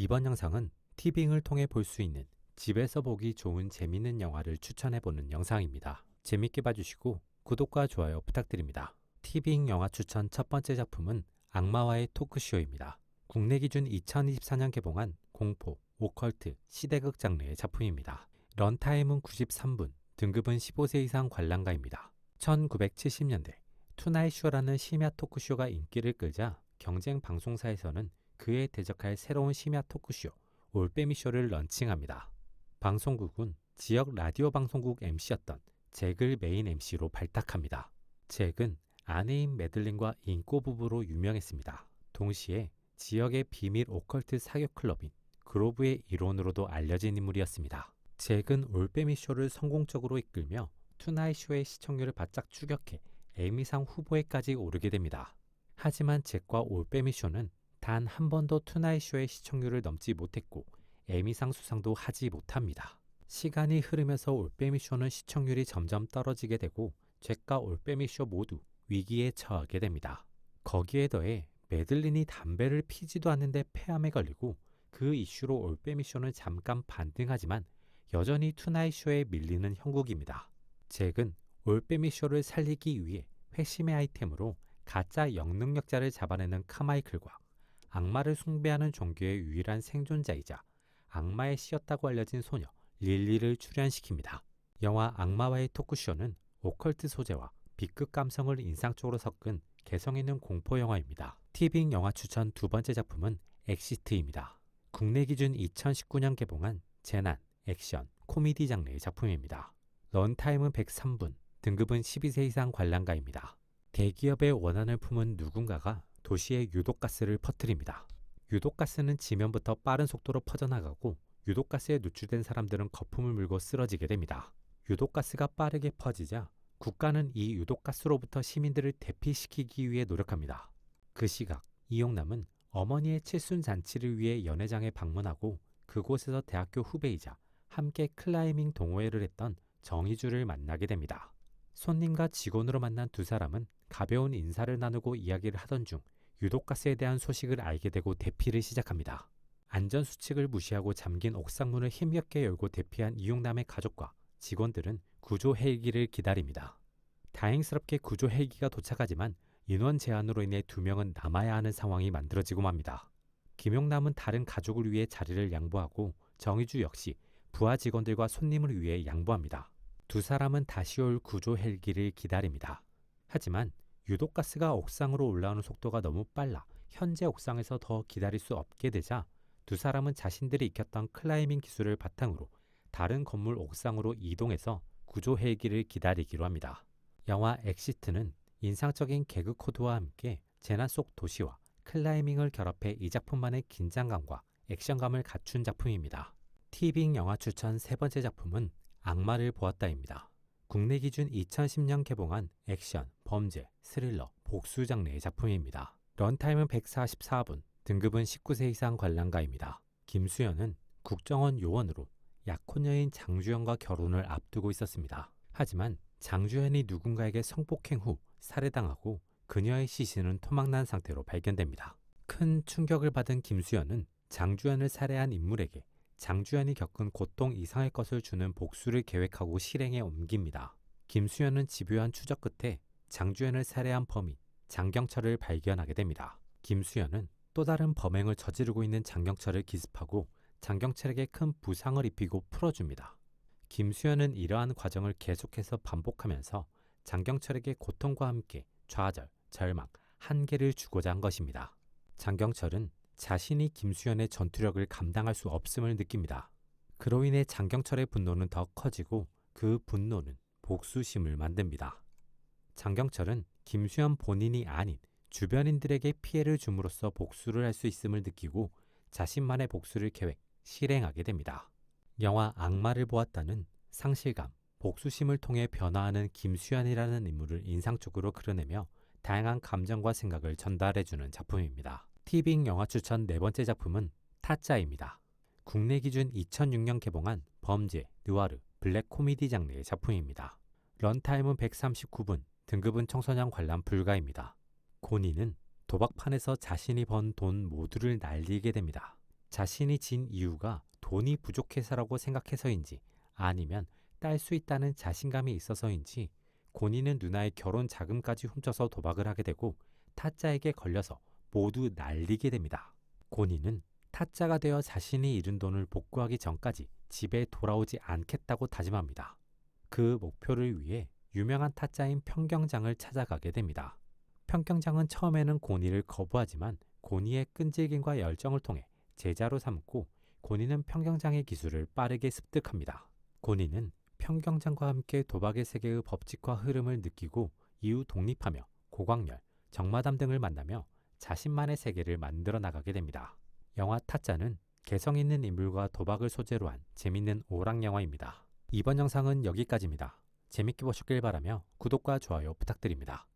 이번 영상은 티빙을 통해 볼 수 있는 집에서 보기 좋은 재밌는 영화를 추천해보는 영상입니다. 재밌게 봐주시고 구독과 좋아요 부탁드립니다. 티빙 영화 추천 첫 번째 작품은 악마와의 토크쇼입니다. 국내 기준 2024년 개봉한 공포, 오컬트, 시대극 장르의 작품입니다. 런타임은 93분, 등급은 15세 이상 관람가입니다. 1970년대 투나잇쇼라는 심야 토크쇼가 인기를 끌자 경쟁 방송사에서는 그에 대적할 새로운 심야 토크쇼 올빼미 쇼를 런칭합니다. 방송국은 지역 라디오 방송국 MC였던 잭을 메인 MC로 발탁합니다. 잭은 아내인 메들린과 인꼬 부부로 유명했습니다. 동시에 지역의 비밀 오컬트 사교 클럽인 그로브의 일원으로도 알려진 인물이었습니다. 잭은 올빼미 쇼를 성공적으로 이끌며 투나잇 쇼의 시청률을 바짝 추격해 에미상 후보에까지 오르게 됩니다. 하지만 잭과 올빼미 쇼는 단 한 번도 투나잇 쇼의 시청률을 넘지 못했고 에미상 수상도 하지 못합니다. 시간이 흐르면서 올빼미 쇼는 시청률이 점점 떨어지게 되고 잭과 올빼미 쇼 모두 위기에 처하게 됩니다. 거기에 더해 메들린이 담배를 피지도 않는데 폐암에 걸리고 그 이슈로 올빼미 쇼는 잠깐 반등하지만 여전히 투나잇 쇼에 밀리는 형국입니다. 잭은 올빼미 쇼를 살리기 위해 회심의 아이템으로 가짜 영능력자를 잡아내는 카마이클과 악마를 숭배하는 종교의 유일한 생존자이자 악마의 씨였다고 알려진 소녀 릴리를 출연시킵니다. 영화 악마와의 토크쇼는 오컬트 소재와 B급 감성을 인상적으로 섞은 개성 있는 공포 영화입니다. 티빙 영화 추천 두 번째 작품은 엑시트입니다. 국내 기준 2019년 개봉한 재난, 액션, 코미디 장르의 작품입니다. 런타임은 103분, 등급은 12세 이상 관람가입니다. 대기업의 원한을 품은 누군가가 도시에 유독가스를 퍼뜨립니다. 유독가스는 지면부터 빠른 속도로 퍼져나가고 유독가스에 노출된 사람들은 거품을 물고 쓰러지게 됩니다. 유독가스가 빠르게 퍼지자 국가는 이 유독가스로부터 시민들을 대피시키기 위해 노력합니다. 그 시각 이용남은 어머니의 칠순 잔치를 위해 연회장에 방문하고 그곳에서 대학교 후배이자 함께 클라이밍 동호회를 했던 정희주를 만나게 됩니다. 손님과 직원으로 만난 두 사람은 가벼운 인사를 나누고 이야기를 하던 중 유독가스에 대한 소식을 알게 되고 대피를 시작합니다. 안전수칙을 무시하고 잠긴 옥상문을 힘겹게 열고 대피한 이용남의 가족과 직원들은 구조 헬기를 기다립니다. 다행스럽게 구조 헬기가 도착하지만 인원 제한으로 인해 두 명은 남아야 하는 상황이 만들어지고 맙니다. 김용남은 다른 가족을 위해 자리를 양보하고 정의주 역시 부하 직원들과 손님을 위해 양보합니다. 두 사람은 다시 올 구조 헬기를 기다립니다. 하지만 유독 가스가 옥상으로 올라오는 속도가 너무 빨라 현재 옥상에서 더 기다릴 수 없게 되자 두 사람은 자신들이 익혔던 클라이밍 기술을 바탕으로 다른 건물 옥상으로 이동해서 구조 헬기를 기다리기로 합니다. 영화 엑시트는 인상적인 개그 코드와 함께 재난 속 도시와 클라이밍을 결합해 이 작품만의 긴장감과 액션감을 갖춘 작품입니다. 티빙 영화 추천 세 번째 작품은 악마를 보았다입니다. 국내 기준 2010년 개봉한 액션, 범죄, 스릴러, 복수 장르의 작품입니다. 런타임은 144분, 등급은 19세 이상 관람가입니다. 김수현은 국정원 요원으로 약혼녀인 장주현과 결혼을 앞두고 있었습니다. 하지만 장주현이 누군가에게 성폭행 후 살해당하고 그녀의 시신은 토막난 상태로 발견됩니다. 큰 충격을 받은 김수현은 장주현을 살해한 인물에게 장주현이 겪은 고통 이상의 것을 주는 복수를 계획하고 실행에 옮깁니다. 김수현은 집요한 추적 끝에 장주현을 살해한 범인 장경철을 발견하게 됩니다. 김수현은 또 다른 범행을 저지르고 있는 장경철을 기습하고 장경철에게 큰 부상을 입히고 풀어줍니다. 김수현은 이러한 과정을 계속해서 반복하면서 장경철에게 고통과 함께 좌절, 절망, 한계를 주고자 한 것입니다. 장경철은 자신이 김수현의 전투력을 감당할 수 없음을 느낍니다. 그로 인해 장경철의 분노는 더 커지고 그 분노는 복수심을 만듭니다. 장경철은 김수현 본인이 아닌 주변인들에게 피해를 줌으로써 복수를 할 수 있음을 느끼고 자신만의 복수를 계획, 실행하게 됩니다. 영화 악마를 보았다는 상실감, 복수심을 통해 변화하는 김수현이라는 인물을 인상적으로 그려내며 다양한 감정과 생각을 전달해주는 작품입니다. 티빙 영화 추천 네 번째 작품은 타짜입니다. 국내 기준 2006년 개봉한 범죄, 느와르, 블랙 코미디 장르의 작품입니다. 런타임은 139분, 등급은 청소년 관람 불가입니다. 고니는 도박판에서 자신이 번 돈 모두를 날리게 됩니다. 자신이 진 이유가 돈이 부족해서라고 생각해서인지 아니면 딸 수 있다는 자신감이 있어서인지 고니는 누나의 결혼 자금까지 훔쳐서 도박을 하게 되고 타짜에게 걸려서 모두 날리게 됩니다. 고니는 타짜가 되어 자신이 잃은 돈을 복구하기 전까지 집에 돌아오지 않겠다고 다짐합니다. 그 목표를 위해 유명한 타짜인 평경장을 찾아가게 됩니다. 평경장은 처음에는 고니를 거부하지만 고니의 끈질김과 열정을 통해 제자로 삼고 고니는 평경장의 기술을 빠르게 습득합니다. 고니는 평경장과 함께 도박의 세계의 법칙과 흐름을 느끼고 이후 독립하며 고광렬, 정마담 등을 만나며 자신만의 세계를 만들어 나가게 됩니다. 영화 타짜는 개성 있는 인물과 도박을 소재로 한 재밌는 오락 영화입니다. 이번 영상은 여기까지입니다. 재밌게 보셨길 바라며 구독과 좋아요 부탁드립니다.